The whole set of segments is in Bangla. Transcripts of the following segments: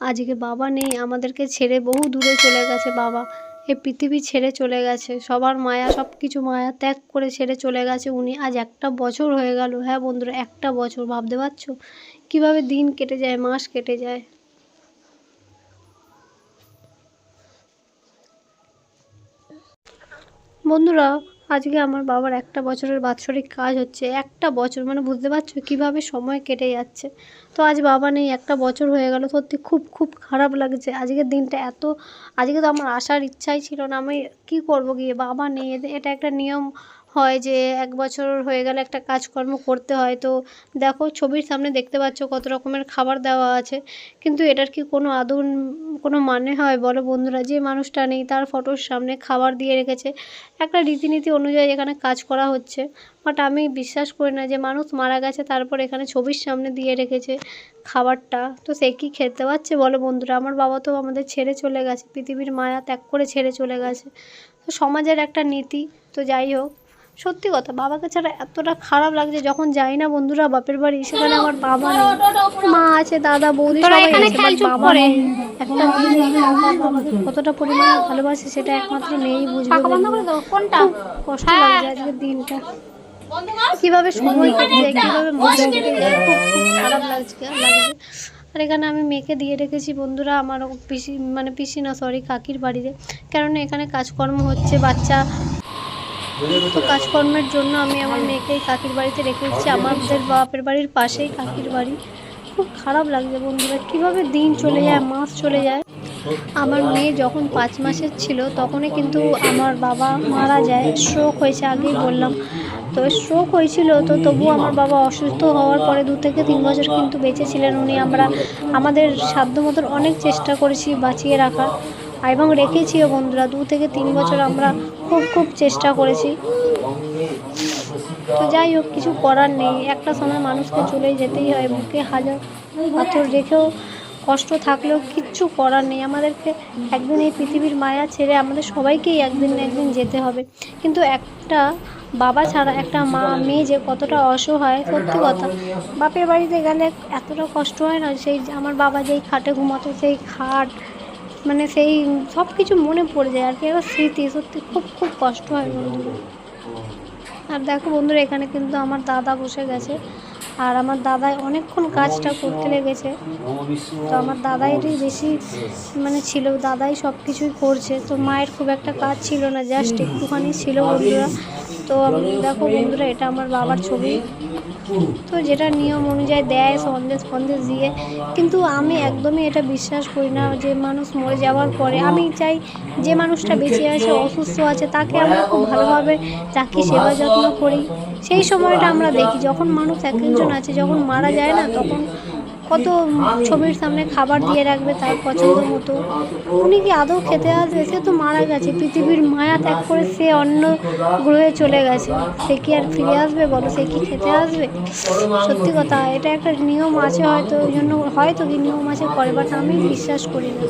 আজকে বাবা নেই, আমাদেরকে ছেড়ে বহু দূরে চলে গেছে বাবা। এ পৃথিবী ছেড়ে চলে গেছে, সবার মায়া সব কিছু মায়া ত্যাগ করে ছেড়ে চলে গেছে উনি। আজ একটা বছর হয়ে গেল হ্যাঁ বন্ধুরা, একটা বছর, ভাবতে পারছ? কীভাবে দিন কেটে যায়, মাস কেটে যায়? বন্ধুরা আজকে আমার বাবার একটা বছরের বাৎসরিক কাজ হচ্ছে, একটা বছর মানে বুঝতে পারছ কীভাবে সময় কেটে যাচ্ছে। তো আজ বাবা নেই, একটা বছর হয়ে গেল, সত্যি খুব খুব খারাপ লাগছে। আজকের দিনটা এত, আজকে তো আমার আসার ইচ্ছাই ছিল না, আমি কী করব গিয়ে? বাবা নেই, এটা একটা নিয়ম হয় যে এক বছর হয়ে গেলে একটা কাজকর্ম করতে হয়। তো দেখো, ছবির সামনে দেখতে পাচ্ছ কত রকমের খাবার দেওয়া আছে। কিন্তু এটার কি কোনো আদৌ কোনো মানে হয়? বলো বন্ধুরা, যে মানুষটা নেই, তার ফটোর সামনে খাবার দিয়ে রেখেছে। একটা রীতিনীতি অনুযায়ী এখানে কাজ করা হচ্ছে। বাট আমি বিশ্বাস করি না যে মানুষ মারা গেছে, তারপর এখানে ছবির সামনে দিয়ে রেখেছে খাবারটা। তো সে কি খেতে পারছে বলো বন্ধুরা? আমার বাবা তো আমাদের ছেড়ে চলে গেছে, পৃথিবীর মায়া ত্যাগ করে ছেড়ে চলে গেছে। তো সমাজের একটা নীতি। তো যাই হোক সত্যি কথা বাবাকে ছাড়া এতটা খারাপ লাগছে যখন যাই না বন্ধুরা বাপের বাড়ি সেখানে আমার বাবা নেই। মা আছে দাদা বৌদি সবাই আছে, বাবা একটা কতটা পরিমাণে ভালোবাসে সেটা একমাত্র মেয়েই বুঝবে কোনটা? কষ্ট হ্যাঁ। লাগছে আজকের দিনটা। কীভাবে সময় কেটে যায় কীভাবে মাস কেটে যায় খুব খুব খারাপ লাগছে লাগছে। আর এখানে আমি মেয়েকে দিয়ে রেখেছি বন্ধুরা আমার পিসি মানে পিসি না সরি কাকির বাড়িতে। কেননা এখানে কাজকর্ম হচ্ছে বাচ্চা তো কাজকর্মের জন্য আমি আমার মেয়েকে কাকির বাড়িতে রেখে এসেছি। আমাদের বাপের বাড়ির পাশেই কাকির বাড়ি। খুব খারাপ লাগছে বন্ধুরা কীভাবে দিন চলে যায় মাস চলে যায়। আমার মেয়ে যখন পাঁচ মাসের ছিল তখনই কিন্তু আমার বাবা মারা যায়। স্ট্রোক হয়েছে আগেই বললাম। তো স্ট্রোক হয়েছিল তো তবুও আমার বাবা অসুস্থ হওয়ার পরে দু থেকে তিন বছর কিন্তু বেঁচে ছিলেন উনি। আমরা আমাদের সাধ্য মতন অনেক চেষ্টা করেছি বাঁচিয়ে রাখার। এবং রেখেছিও বন্ধুরা দু থেকে তিন বছর আমরা খুব খুব চেষ্টা করেছি। তো যাই হোক, কিছু করার নেই। একটা সময় মানুষকে চলেই যেতেই হয়, বুকে হাজার পাথর রেখেও কষ্ট থাকলেও কিচ্ছু করার নেই। আমাদেরকে একদিন এই পৃথিবীর মায়া ছেড়ে আমাদের সবাইকেই একদিন না একদিন যেতে হবে। কিন্তু একটা বাবা ছাড়া, একটা মা, মেয়ে যে কতটা অসহায়, সত্যি কথা। বাপের বাড়িতে গেলে এতটা কষ্ট হয় না, সেই আমার বাবা যেই খাটে ঘুমাতো, সেই খাট মানে সেই সব কিছু মনে পড়ে যায় আর কি একটা স্মৃতি সত্যি খুব খুব কষ্ট হয় বন্ধুরা আর দেখো বন্ধুরা, এখানে কিন্তু আমার দাদা বসে গেছে। আর আমার দাদাই অনেকক্ষণ কাজটা করতে লেগেছে। তো আমার দাদাইরই বেশি মানে ছিল, দাদাই সব কিছুই করছে। তো মায়ের খুব একটা কাজ ছিল না, জাস্ট একটুখানি ছিল বন্ধুরা। তো আমি- দেখো বন্ধুরা এটা আমার বাবার ছবি। তো যেটা নিয়ম অনুযায়ী দেয় সন্দেশ ফন্দেশ দিয়ে। কিন্তু আমি একদমই এটা বিশ্বাস করি না যে মানুষ মরে যাওয়ার পরে আমি চাই যে মানুষটা বেঁচে আছে অসুস্থ আছে তাকে আমরা খুব ভালোভাবে রাখি সেবা যত্ন করি। সেই সময়টা আমরা দেখি যখন মানুষ এক একজন আছে যখন মারা যায় না তখন কত ছবির সামনে খাবার দিয়ে রাখবে তার পছন্দ মতো। উনি কি আদৌ খেতে আসবে? সে তো মারা গেছে। পৃথিবীর মায়া ত্যাগ করে সে অন্য গ্রহে চলে গেছে। সে কি আর ফিরে আসবে বলো? সে কি খেতে আসবে? সত্যি কথা, এটা একটা নিয়ম আছে হয়তো, ওই জন্য হয়তো কি নিয়ম আছে করে বাট আমি বিশ্বাস করি না।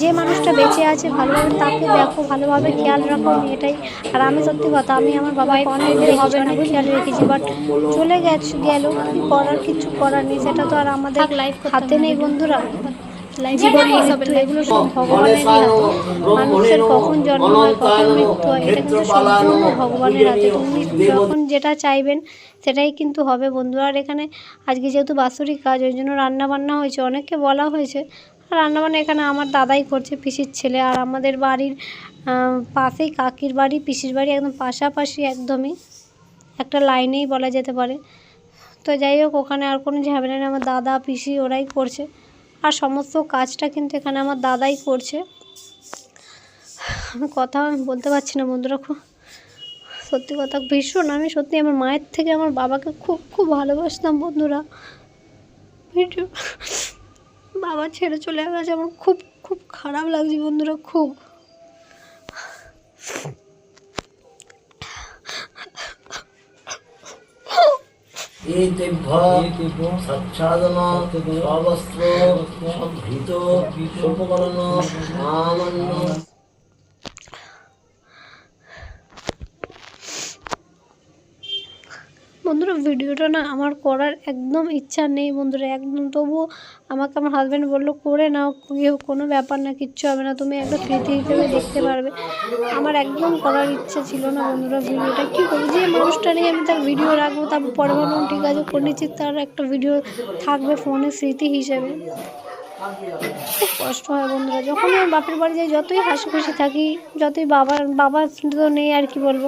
যে মানুষটা বেঁচে আছে ভালোভাবে, তাকে দেখো, ভালোভাবে খেয়াল রাখো এটাই। আর আমি সত্যি কথা, আমি আমার হবে অনেক খেয়াল রেখেছি বাট চলে গেছে, গেল, কি করার কিছু করার নেই, সেটা তো আর আমাদের হাতে নেই বন্ধুরা। জীবন জীবন মৃত্যু এগুলো সব ভগবানেরই মানুষের কখন জন্ম হয় কখন মৃত্যু হয় এটা কিন্তু সম্পূর্ণ ভগবানের হাতে। যখন যেটা চাইবেন সেটাই কিন্তু হবে বন্ধুরা। আর এখানে আজকে যেহেতু বাৎসরিক কাজ ওই জন্য রান্না বান্না হয়েছে অনেককে বলা হয়েছে। রান্নাবান্না এখানে আমার দাদাই করছে পিসির ছেলে। আর আমাদের বাড়ির পাশেই কাকির বাড়ি পিসির বাড়ি একদম পাশাপাশি একদমই। একটা লাইনেই বলা যেতে পারে। তো যাই হোক, ওখানে আর কোনো ঝামেলা নেই। আমার দাদা, পিসি ওরাই করছে। আর সমস্ত কাজটা কিন্তু এখানে আমার দাদাই করছে। আমি কথা আমি বলতে পারছি না বন্ধুরা খুব সত্যি কথা, ভীষণ। আমি সত্যি আমার মায়ের থেকে আমার বাবাকে খুব খুব ভালোবাসতাম, বন্ধুরা। বাবা ছেড়ে চলে গেছে। আমার খুব খুব খারাপ লাগছে, বন্ধুরা, খুব। এতেভ্য সচ্ছাদন সবস্ত্র সভৃত সোপকরণ মামন্ন বন্ধুরা, ভিডিওটা না আমার করার একদম ইচ্ছা নেই বন্ধুরা, একদম। তবুও আমাকে আমার হাজব্যান্ড বলল, করে নাও কেউ কোনো ব্যাপার না, কিচ্ছু হবে না। তুমি একটা স্মৃতি হিসেবে দেখতে পারবে। আমার একদম করার ইচ্ছা ছিল না বন্ধুরা, ভিডিওটা। কী করব? যে মানুষটা নিয়ে আমি তার ভিডিও রাখব, তারপর পরে ভাবলাম, ঠিক আছে, করে নিচ্ছি। তার একটা ভিডিও থাকবে ফোনে স্মৃতি হিসেবে। খুব কষ্ট হয় বন্ধুরা যখন আমি বাপের বাড়ি যাই, যতই হাসি খুশি থাকি, যতই বাবার বাবা তো নেই আর কি বলব।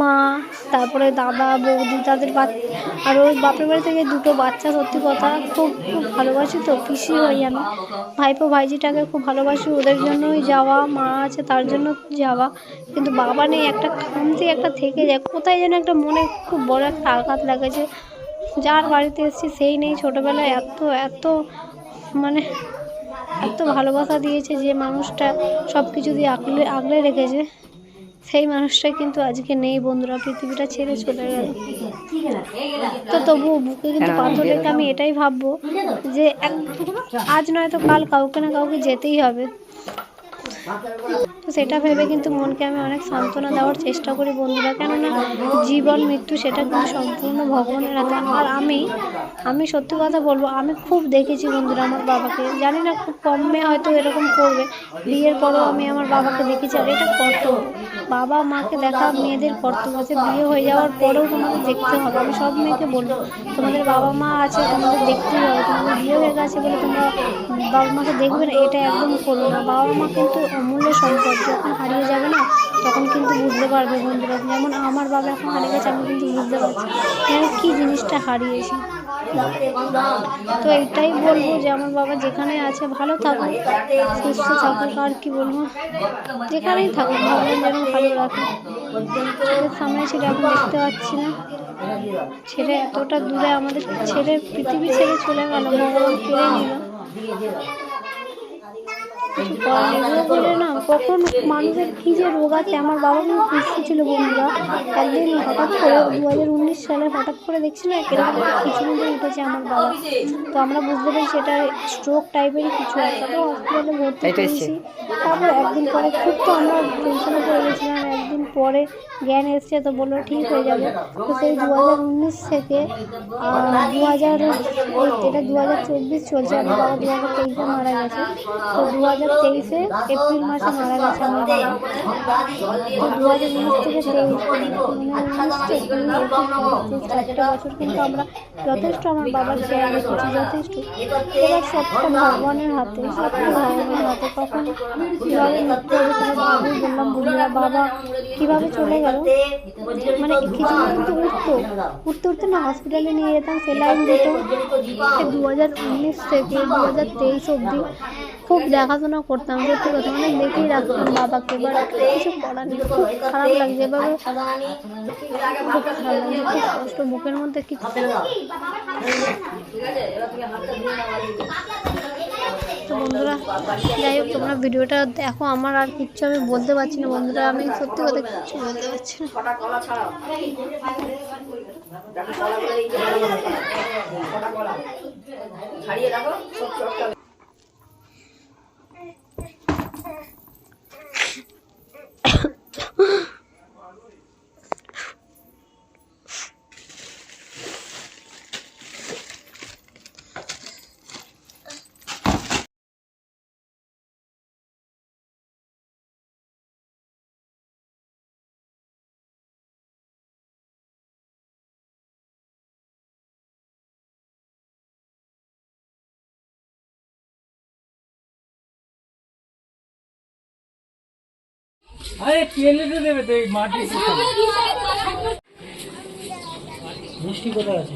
মা, তারপরে দাদা, বৌদি, তাদের আর ওই বাপের বাড়ি থেকে দুটো বাচ্চা, সত্যি কথা, খুব খুব ভালোবাসি তো পিসি হই আমি। ভাইপো ভাইজিটাকে খুব ভালোবাসি, ওদের জন্যই যাওয়া, মা আছে তার জন্য যাওয়া। কিন্তু বাবা নেই, একটা খামতি একটা থেকে যায়, কোথায় যেন একটা মনে খুব বড় একটা আঘাত লাগেছে। যার বাড়িতে এসেছি, সেই নেই ছোটোবেলায়, এত এত মানে এত ভালোবাসা দিয়েছে যে মানুষটা সব কিছু দিয়ে আঁকলে আঁকলে রেখেছে। সেই মানুষটা কিন্তু আজকে নেই বন্ধুরা পৃথিবীটা ছেড়ে চলে গেল। তো তবুও বুকে কিন্তু পাথর রেখে আমি এটাই ভাববো যে এক আজ নয়তো কাল কাউকে না কাউকে যেতেই হবে। তো সেটা ভেবে কিন্তু মনকে আমি অনেক সান্ত্বনা দেওয়ার চেষ্টা করি বন্ধুরা, কেননা জীবন, মৃত্যু সেটা কিন্তু সম্পূর্ণ ভগবানের হাতে। আর আমি আমি সত্যি কথা বলব, আমি খুব দেখেছি বন্ধুরা আমার বাবাকে। জানি না খুব কম হয়তো এরকম করবে। বিয়ের পরেও আমি আমার বাবাকে দেখেছি, আর এটা কর্তব্য। বাবা মাকে দেখা মেয়েদের কর্তব্য আছে। বিয়ে হয়ে যাওয়ার পরেও তোমাদের দেখতে হবে। আমি সব মেয়েকে বলব, তোমাদের বাবা মা আছে, তোমাদের দেখতেই হবে। তোমাদের বিয়ে হয়ে গেছে বলে তোমরা বাবা মাকে দেখবে না, এটা একদম করো না। বাবা মা কিন্তু অমূল্য সম্পদ যখন হারিয়ে যাবে না, তখন কিন্তু বুঝতে পারবে বন্ধুরা, যেমন আমার বাবা এখন হারিয়ে গেছে, আমি কিন্তু বুঝতে পারছি। আমি কী জিনিসটা হারিয়েছি? তো এটাই বলব যে আমার বাবা যেখানে আছে, ভালো থাকুক, সুস্থ থাকুক, আর কি বলব? যেখানেই থাকুক, ভগবান যেন ভালো রাখে। চোখের সামনে ছিল এখন দেখতে পাচ্ছি না। ছেলে এতটা দূরে আমাদের, ছেলে, পৃথিবী ছেড়ে চলে গেল, ভগবান কেড়ে নিল। কিছু করার নেই। এগুলো বলে না কখন মানুষের কী যে রোগ আছে আমার বাবা কিন্তু সুস্থ ছিল বন্ধুরা। একদিন হঠাৎ করে দু হাজার উনিশ সালে হঠাৎ করে দেখছি না কিছু খিচুড়িতে উঠেছে আমার বাবা। তো আমরা বুঝতে পারি সেটা স্ট্রোক টাইপেরই কিছু একটা তো হসপিটালে ভর্তি করেছি। তারপর একদিন পরে খুব তো আমরা টেনশনে পড়ে গেছিলাম। একদিন পরে জ্ঞান এসছে তো বলল ঠিক হয়ে যাবে। তো সেই দু হাজার উনিশ থেকে দু হাজার এটা দু হাজার চব্বিশ চলছে আমার বাবা দু হাজার তেইশে মারা গেছে। তো দু হাজার তেইশে এপ্রিল মাসে মারা গেছে আমার বাবা তো দু হাজার উনিশ উনিশ থেকে এপ্রিল বছর কিন্তু আমরা যথেষ্ট আমার বাবার খেয়াল রেখেছি, যথেষ্ট। এবার সবটা ভগবানের হাতে, সবটা ভগবানের হাতে। কখন কীভাবে মৃত্যু বললাম বন্ধুরা বাবা, কীভাবে চলে গেল? মানে কিছু কিন্তু উঠতো। উঠতে উঠতে না হসপিটালে নিয়ে যেতাম সেলাইন দিত। দু হাজার উনিশ থেকে দু হাজার তেইশ অবধি খুব দেখাশোনা করতাম, সত্যি কথা, অনেক দেখেই রাখতাম বাবাকে, এবার কিছু করার নেই, খুব খারাপ লাগছে, এভাবে খুব খারাপ লাগছে, খুব কষ্ট, বুকের মধ্যে কিছু বন্ধুরা, যাই হোক, তোমরা ভিডিওটা দেখো, আমার আর কিচ্ছু আমি বলতে পারছি না, বন্ধুরা, আমি সত্যি কথা কিচ্ছু বলতে পারছি না। কলা ছাড়াও দেখো কলাগুলো এই যে ভালো ভালো কলা। কটা কলা ছাড়িয়ে রাখো আরে কেলেতে দেবে তো এই মাটি মিষ্টি কোথায় আছে?